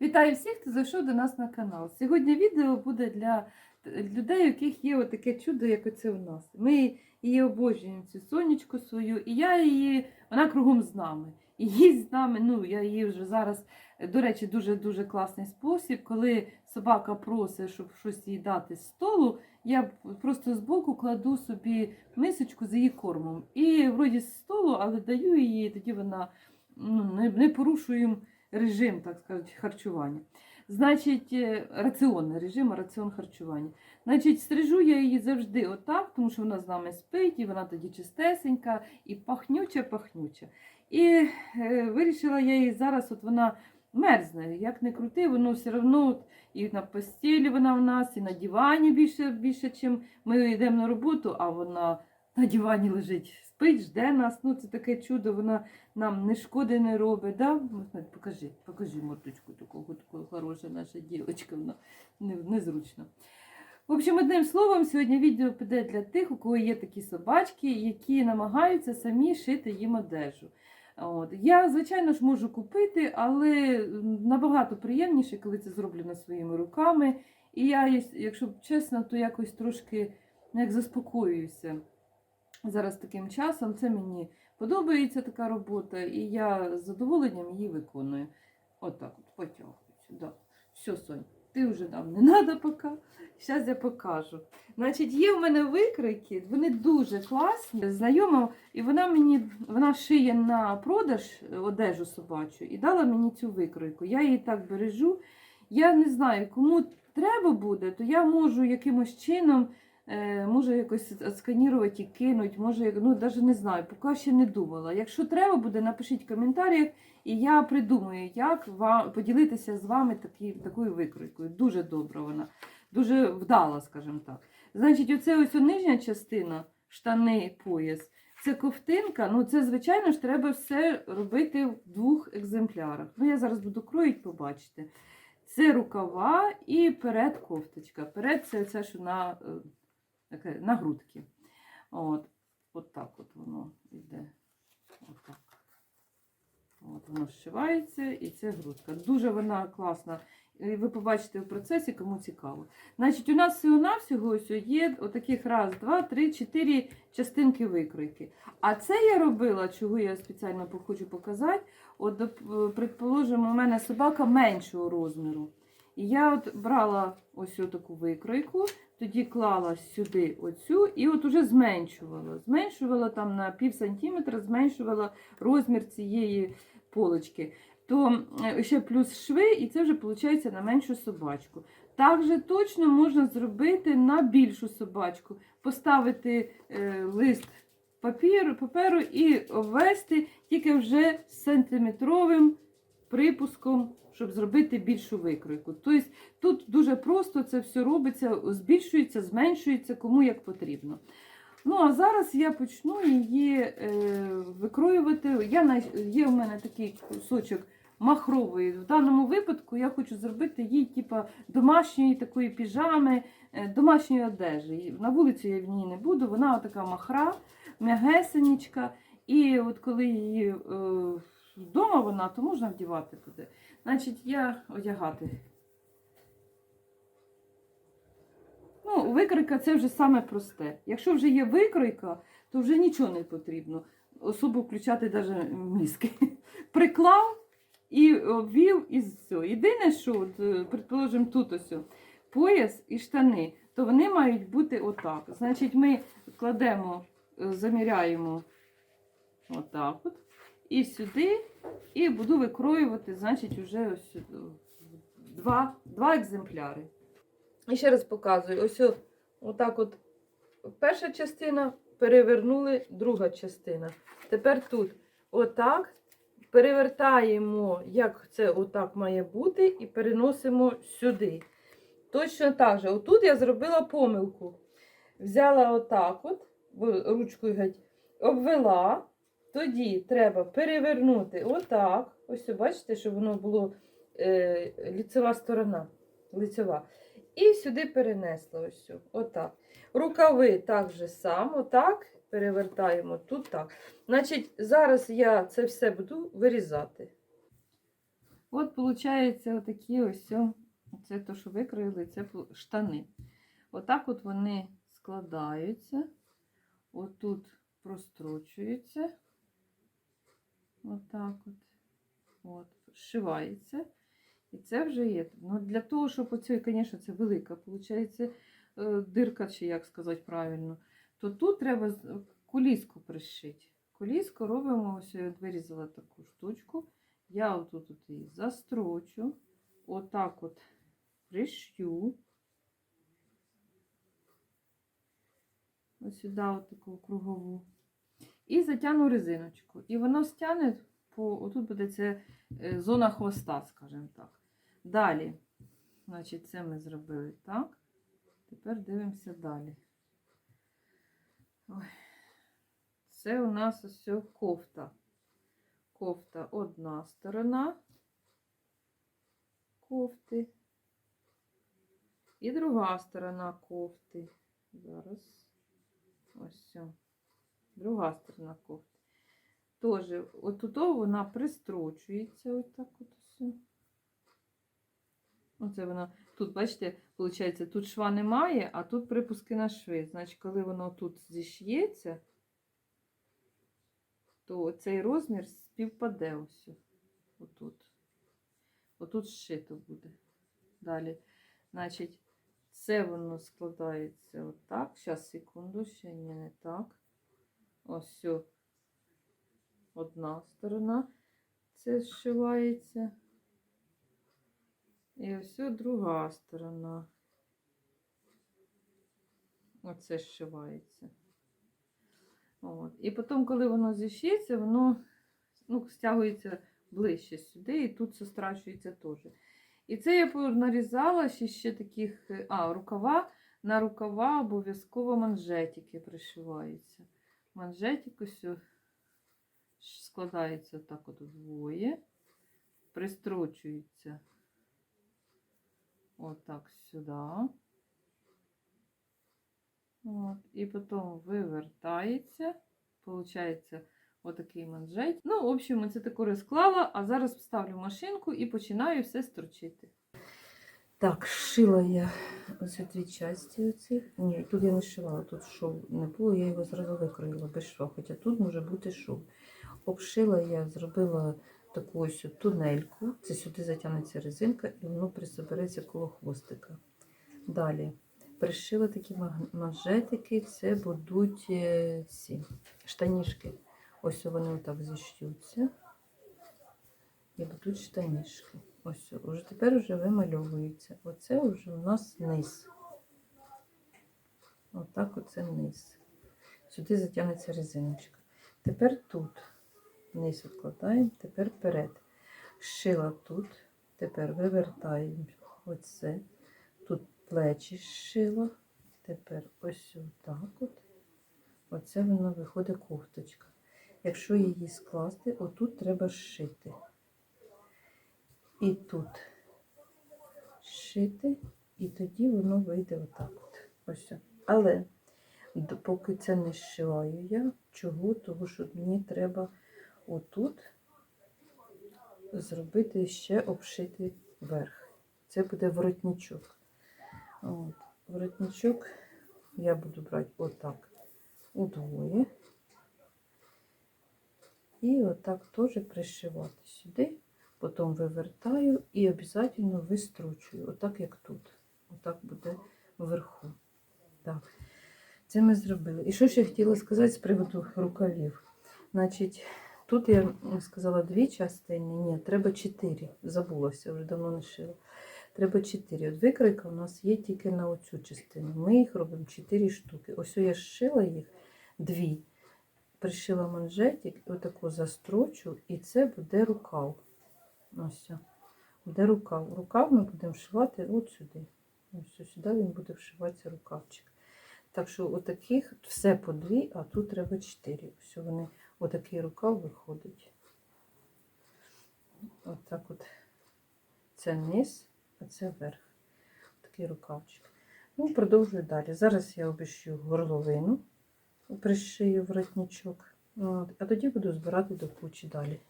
Вітаю всіх, хто зайшов до нас на канал. Сьогодні відео буде для людей, у яких є таке чудо, як оце у нас. Ми її обожнюємо, цю сонечку свою, і я її, вона кругом з нами. І їсть з нами, ну я її вже зараз, до речі, дуже-дуже класний спосіб, коли собака просить, щоб щось їй дати з столу, я просто збоку кладу собі мисочку з її кормом. І вроді з столу, але даю її, тоді вона ну, не, не порушуємо режим, так сказати, харчування. Значить, е, раціонний режим, раціон харчування. Значить, стрижу я її завжди отак, тому що вона з нами спить, і вона тоді чистесенька, і пахнюча, пахнюча. І е, вирішила я її зараз, от вона мерзне, як не крути, воно все одно і на постілі вона в нас, і на дивані більше, більше, чим ми йдемо на роботу, а вона на дивані лежить, спить, жде нас. Ну, це таке чудо, вона нам не шкоди не робить. Да? Покажи, покажи мордочку такого, такого хороша наша дівчинка, вона незручно. В общем, одним словом, сьогодні відео піде для тих, у кого є такі собачки, які намагаються самі шити їм одежу. От. Я, звичайно ж, можу купити, але набагато приємніше, коли це зроблено своїми руками. І я, якщо чесно, то якось трошки ну, як заспокоююся зараз таким часом. Це мені подобається така робота, і я з задоволенням її виконую. Отак от, потягуючи. Да. Все, Сонь, ти вже нам не треба поки. Зараз я покажу. Значить, є в мене викройки, вони дуже класні. Знайома, і вона мені вона шиє на продаж одежу собачу і дала мені цю викройку. Я її так бережу. Я не знаю, кому треба буде, то я можу якимось чином. Е, Може якось сканірувати і кинуть, може, ну навіть не знаю, поки ще не думала. Якщо треба буде, напишіть в коментарях, і я придумаю, як вам поділитися з вами такі, такою викройкою. Дуже добра вона, дуже вдала, скажімо так. Значить, оце ось нижня частина, штани, пояс. Це ковтинка, ну це, звичайно ж, треба все робити в двох екземплярах. Ну, я зараз буду кроїть, побачите. Це рукава і перед кофточка. Перед це це що на таке, на грудки. От, от так от воно йде. От так. От воно зшивається і це грудка. Дуже вона класна. І ви побачите в процесі, кому цікаво. Значить, у нас всього-навсього є отаких раз, два, три, чотири частинки викройки. А це я робила, чого я спеціально хочу показати. От, предположимо, у мене собака меншого розміру. І я от брала ось таку викройку, тоді клала сюди оцю і от уже зменшувала. Зменшувала там на пів сантиметра, зменшувала розмір цієї полочки. То ще плюс шви, і це вже виходить на меншу собачку. Так же точно можна зробити на більшу собачку, поставити е, лист папіру, паперу і обвести тільки вже з сантиметровим припуском, щоб зробити більшу викройку. Тобто тут дуже просто це все робиться, збільшується, зменшується, кому як потрібно. Ну, а зараз я почну її е, викроювати. Я, Є в мене такий кусочок махрової. В даному випадку я хочу зробити їй типа, домашньої такої піжами, е, домашньої одежі. На вулицю я в ній не буду, вона така махра, м'ягесенічка. І от коли її. Е, Вдома вона, то можна вдівати туди. Значить, я одягати. Ну, викройка це вже саме просте. Якщо вже є викройка, то вже нічого не потрібно. Особо включати навіть мізки. Приклав і обвів і все. Єдине, що, от, е, предположимо, тут ось пояс і штани, то вони мають бути отак. Значить, ми кладемо, е, заміряємо отак от. І сюди, і буду викроювати, значить, вже ось два два екземпляри. І ще раз показую: ось отак от перша частина перевернули, друга частина. Тепер тут отак перевертаємо, як це отак має бути, і переносимо сюди. Точно так же. Отут я зробила помилку. Взяла отак, от, ручкою геть, обвела. Тоді треба перевернути отак. Ось, бачите, щоб воно було е, ліцева сторона. Лицева. І сюди перенесла ось. Отак. Рукави так же само, отак. Перевертаємо тут так. Значить, зараз я це все буду вирізати. От, виходить, отакі ось, це то, що викроїли, це штани. Отак от вони складаються, отут прострочуються. Отак от. От, зшивається. І це вже є. Ну, для того, щоб оцю, звісно, це велика, виходить, дирка, чи як сказати правильно, то тут треба куліску пришити. Куліску робимо, ось я вирізала таку штучку. Я отут от її застрочу, отак от пришью. Ось сюди, от таку кругову. І затягну резиночку. І воно стягне по. Отут буде це е, зона хвоста, скажімо так. Далі. Значить, це ми зробили так. Тепер дивимося далі. Ой. Це у нас ось кофта. Кофта одна сторона кофти. І друга сторона кофти. Зараз. Ось все. Друга сторона кофти. Тоже, отут вона пристрочується, отак от все. Оце вона, тут, бачите, виходить, тут шва немає, а тут припуски на шви. Значить, коли воно тут зіш'ється, то цей розмір співпаде ось. Отут. Отут зшито буде. Далі. Значить, це воно складається отак. Зараз, секунду, ще ні, не так. Ось. Одна сторона. Це зшивається. І ось друга сторона. Оце зшивається. От. І потім, коли воно зішється, воно ну, стягується ближче сюди, і тут застрачується теж. І це я нарізала ще, ще таких, е, а, рукава. На рукава обов'язково манжетики пришиваються. Манжетик ось складається так от вдвоє, пристрочується отак сюди. От, і потім вивертається. Получається отакий манжет. Ну, в общем, це таку розклала, а зараз вставлю машинку і починаю все строчити. Так, шила я ось дві частини оці. Ні, тут я не шивала, тут шов не було, я його зразу викроїла без шва, хоча тут може бути шов. Обшила я, зробила таку ось тунельку, це сюди затягнеться резинка і воно присобереться коло хвостика. Далі пришила такі манжетики, це будуть е, ці штанішки. Ось вони отак зіш'ються. І будуть штанішки. Ось, уже тепер вже вимальовується. Оце вже у нас низ. Отак оце низ. Сюди затягнеться резиночка. Тепер тут низ відкладаємо, тепер вперед. Шила тут, тепер вивертаємо оце. Тут плечі зшила. Тепер ось отак от. Оце воно виходить кофточка. Якщо її скласти, отут треба зшити. І тут зшити, і тоді воно вийде отак от. Ось. Але поки це не зшиваю я, чого? Тому що мені треба отут зробити ще обшити верх. Це буде воротничок. От. Воротничок я буду брати отак удвоє. І отак теж пришивати сюди, потім вивертаю і обов'язково вистрочую, отак як тут. Отак буде вверху. Так. Це ми зробили. І що ще хотіла сказати з приводу рукавів? Значить, тут я сказала дві частини, ні, треба чотири. Забулася, вже давно не шила. Треба чотири. От викройка у нас є тільки на оцю частину. Ми їх робимо чотири штуки. Ось я зшила їх дві. Пришила манжетик, отаку застрочу, і це буде рукав. Ось. о. Буде рукав. Рукав ми будемо вшивати от сюди. Ось ось сюди він буде вшиватися рукавчик. Так що отаких все по дві, а тут треба чотири. Ось вони, отакий рукав виходить. Отак от. Це низ, а це верх. Такий рукавчик. Ну, продовжую далі. Зараз я обіщу горловину, пришию воротничок. От, а тоді буду збирати до кучі далі.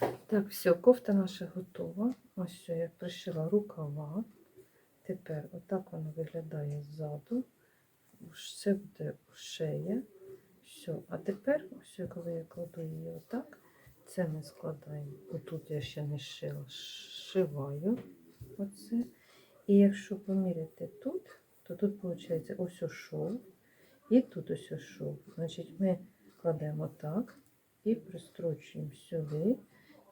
Так, все, кофта наша готова. Ось що я пришила рукава. Тепер отак воно виглядає ззаду. Все буде шея. Все. А тепер, ось коли я кладу її отак, це ми складаємо. Отут я ще не шила, шиваю оце. І якщо поміряти тут, то тут виходить ось шов. І тут ось шов. Значить, ми кладемо так і пристрочуємо сюди.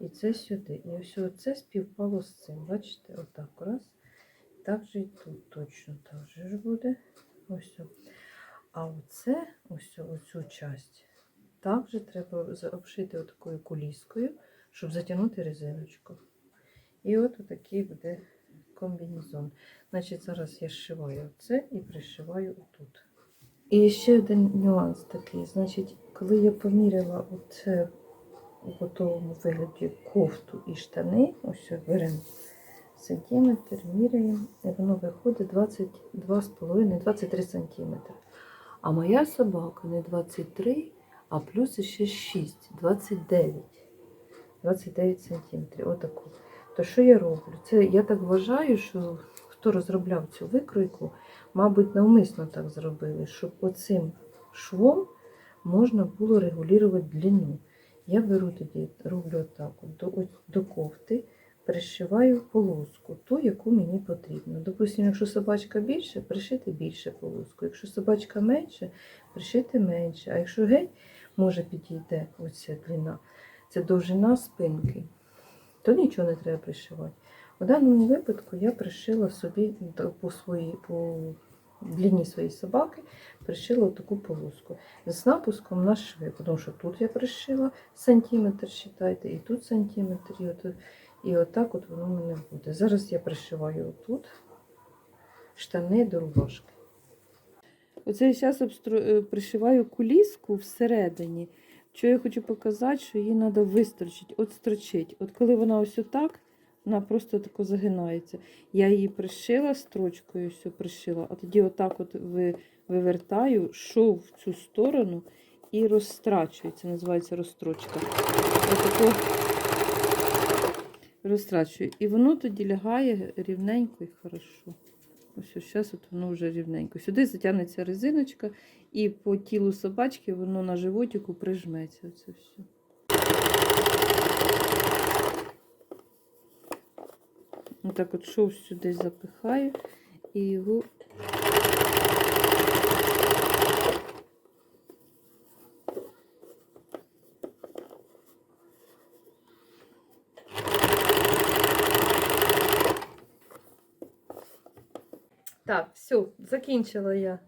І це сюди. І ось це співпало з цим. Бачите, отак раз. Так же і тут точно так же ж буде. Ось. А оце, ось оцю часть, також треба обшити отакою куліскою, щоб затягнути резиночку. І от отакий буде комбінезон. Значить, зараз я зшиваю це і пришиваю отут. І ще один нюанс такий. Значить, коли я поміряла оце у готовому вигляді кофту і штани, ось беремо сантиметр, міряємо, і воно виходить 22,5-23 сантиметри. А моя собака не 23, а плюс ще 6, 29. 29 сантиметрів. Отаку. То що я роблю? Це я так вважаю, що хто розробляв цю викройку, мабуть, навмисно так зробили, щоб оцим швом можна було регулювати длину. Я беру тоді, роблю так, до, до кофти, пришиваю полоску, ту, яку мені потрібно. Допустимо, якщо собачка більше, пришити більше полоску. Якщо собачка менше, пришити менше. А якщо геть може підійде оця длина, це довжина спинки, то нічого не треба пришивати. У даному випадку я пришила собі по своїй по длині своєї собаки, пришила таку полоску з напуском на шви, тому що тут я пришила сантиметр, вважайте, і тут сантиметр, і, от, і отак от воно в мене буде. Зараз я пришиваю отут штани до рубашки. Оце я зараз пришиваю куліску всередині. Що я хочу показати, що її треба вистрочити, от строчити. От коли вона ось отак, вона просто тако загинається. Я її пришила строчкою, все пришила, а тоді отак от ви, вивертаю, шов в цю сторону і розстрачую. Це називається розстрочка. Отако розстрачую. І воно тоді лягає рівненько і хорошо. Ось зараз от воно вже рівненько. Сюди затягнеться резиночка, і по тілу собачки воно на животику прижметься. Оце все. Отак от шов сюди запихаю і його. Так, все, закінчила я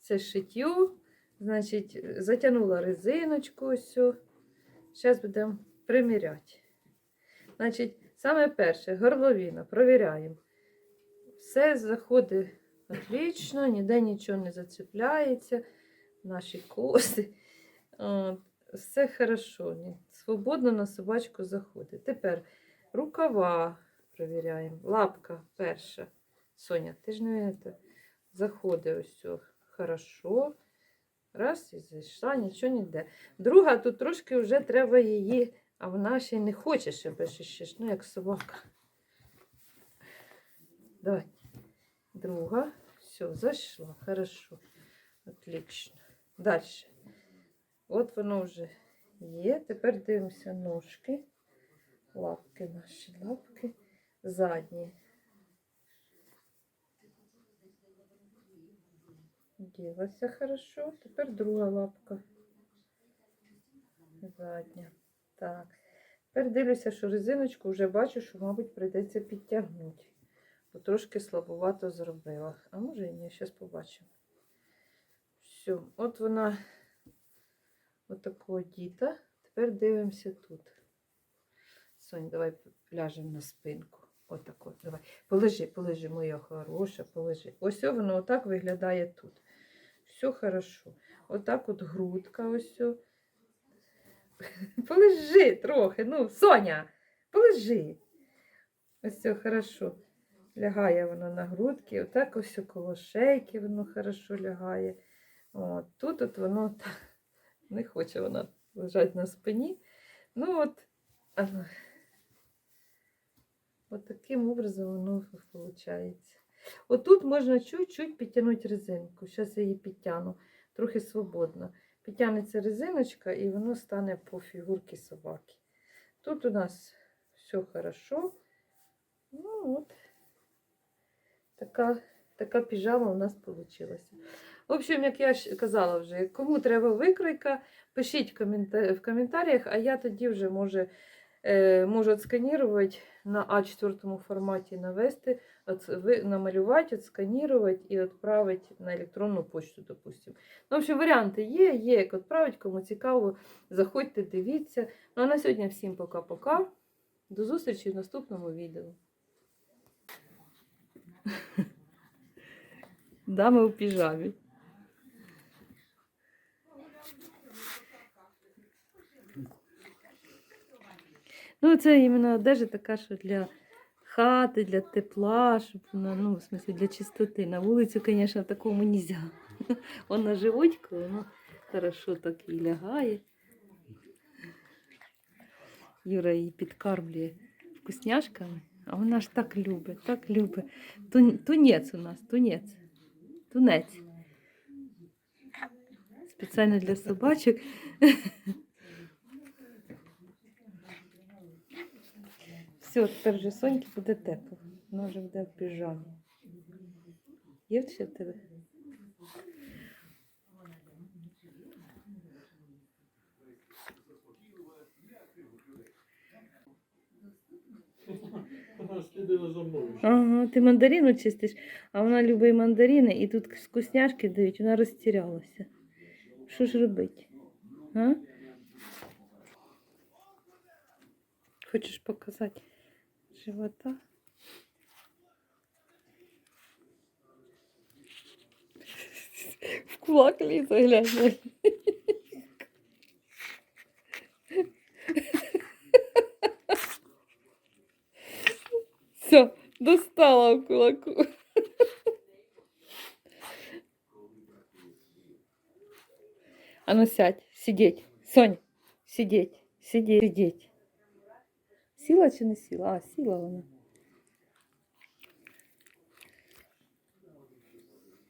це шиттю. Значить, затягнула резиночку ось. Зараз будемо приміряти. Значить, саме перше, горловина, провіряємо. Все заходить отлично, ніде нічого не зацепляється, наші коси. Все хорошо, свободно на собачку заходить. Тепер рукава провіряємо. Лапка перша. Соня, ти ж не це. Заходить ось хорошо. Раз і зайшла, нічого ніде. Друга, тут трошки вже треба її, а вона ще й не хоче себе ще, ну як собака. Давай. Друга. Все, зайшла. Хорошо. Отлично. Далі. От воно вже є. Тепер дивимося ножки. Лапки наші лапки. Задні. Ділася хорошо. Тепер друга лапка. Задня. Так. Тепер дивлюся, що резиночку вже бачу, що, мабуть, прийдеться підтягнути. Бо трошки слабовато зробила. А може і ні, зараз побачимо. Все, от вона отакого діта. Тепер дивимося тут. Сонь, давай ляжемо на спинку. Отак от, давай. Полежи, полежи, моя хороша, полежи. Ось воно отак виглядає тут. Все хорошо. Отак от грудка, ось. о. Полежи трохи. Ну, Соня, полежи. Ось все хорошо. Лягає воно на грудки. Отак ось коло шейки воно хорошо лягає. От, тут от воно так, не хоче вона лежати на спині. Ну от. От таким образом воно виходить. Отут можна чуть-чуть підтягнути резинку. Зараз я її підтягну, трохи свободно. Підтягнеться резиночка і воно стане по фігурці собаки. Тут у нас все хорошо. Ну от, така, така піжама у нас вийшла. В общем, як я казала вже, кому треба викройка, пишіть в коментарях, а я тоді вже може, е, можу отсканірувати на А4 форматі навести, намалювати, отсканірувати і відправити на електронну почту, допустим. Ну, в общем, варіанти є, є як відправити, кому цікаво, заходьте, дивіться. Ну а на сьогодні всім пока-пока. До зустрічі в наступному відео. Дами у піжамі. Ну, це іменно одежа така, що для хати, для тепла, щоб вона, ну, в смысле, для чистоти. На вулицю, звісно, такому нельзя. Вона животька, воно хорошо так і лягає. Юра її підкармлює вкусняшками, а вона ж так любить, так любить. Тун- Тунець у нас, тунець. Тунець. Спеціально для собачок. Все, тепер вже Соньки буде тепло. Вона вже буде в піжамі. Є в тебе? Ага, ти мандарину чистиш, а вона любить мандарини, і тут вкусняшки дають, вона розтірялася. Що ж робити? А? Хочеш показати живота? В кулак лізе, глянь. Все, достала в кулаку. А ну сядь, сидеть. Сонь, сидеть, сидеть, сидеть. Сіла чи не сіла? А, сіла вона.